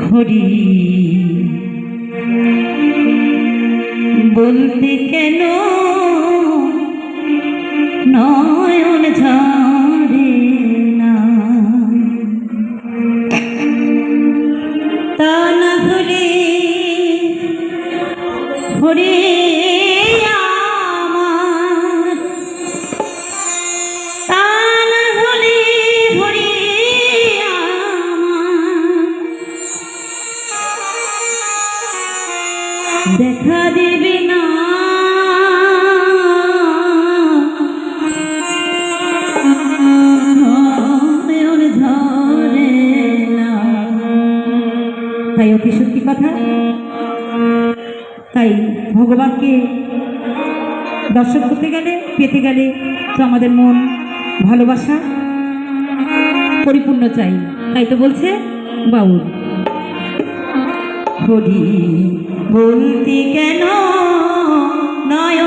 হরি কথা? তাই ভগবানকে দর্শন করতে গেলে, পেতে গেলে তো আমাদের মন ভালোবাসা পরিপূর্ণ চাই। তাই তো বলছে বাউল। হরি, বলতে কেন নয়ন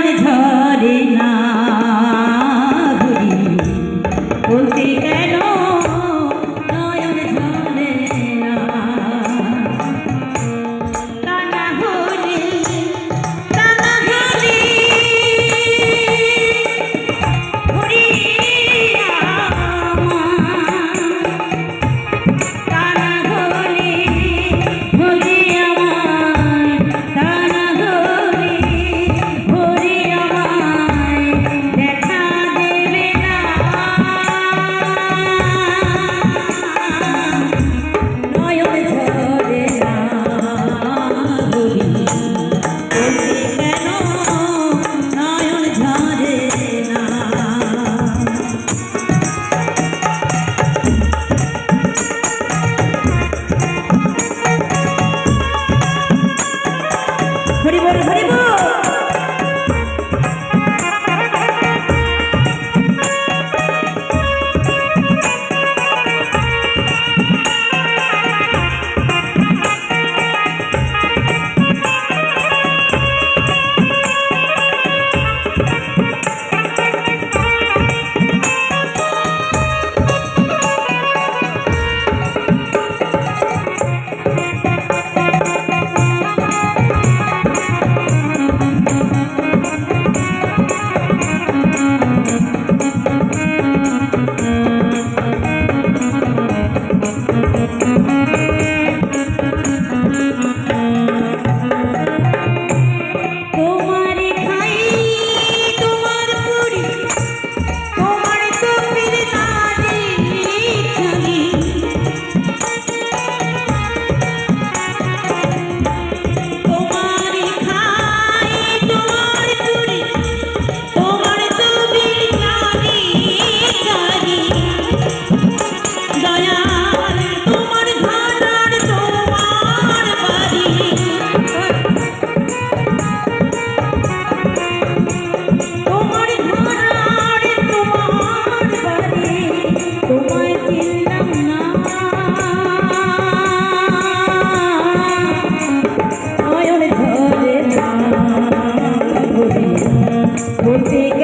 take